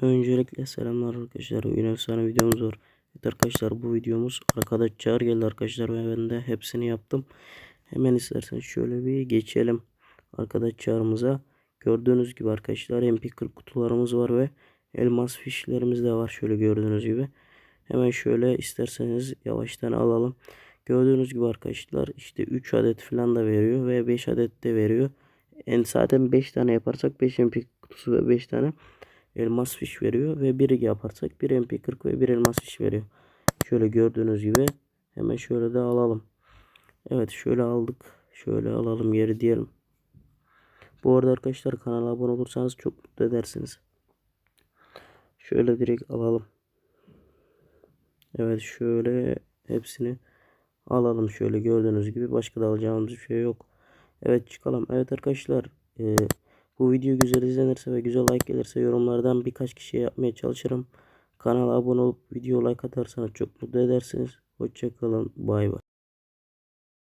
Öncelikle selamlar arkadaşlar. Bugün efsane videomuz var. Evet arkadaşlar bu videomuz arkadaş çağır geldi arkadaşlar ve ben de hepsini yaptım. Hemen isterseniz şöyle bir geçelim arkadaş çağrımıza. Gördüğünüz gibi arkadaşlar MP40 kutularımız var ve elmas fişlerimiz de var şöyle gördüğünüz gibi. Hemen şöyle isterseniz yavaştan alalım. Gördüğünüz gibi arkadaşlar işte 3 adet falan da veriyor ve 5 adet de veriyor. En zaten 5 tane yaparsak 5 MP kutusu ve 5 tane elmas fiş veriyor ve 1 yaparsak 1 MP40 ve 1 elmas fiş veriyor. Şöyle gördüğünüz gibi hemen şöyle de alalım. Evet şöyle aldık. Şöyle alalım geri diyelim. Bu arada arkadaşlar kanala abone olursanız çok mutlu edersiniz. Şöyle direkt alalım. Evet şöyle hepsini alalım şöyle gördüğünüz gibi başka da alacağımız bir şey yok. Evet çıkalım. Evet arkadaşlar e, bu video güzel izlenirse ve güzel like gelirse yorumlardan birkaç kişiye yapmaya çalışırım. Kanala abone olup video like atarsanız çok mutlu edersiniz. Hoşçakalın. Bay bay.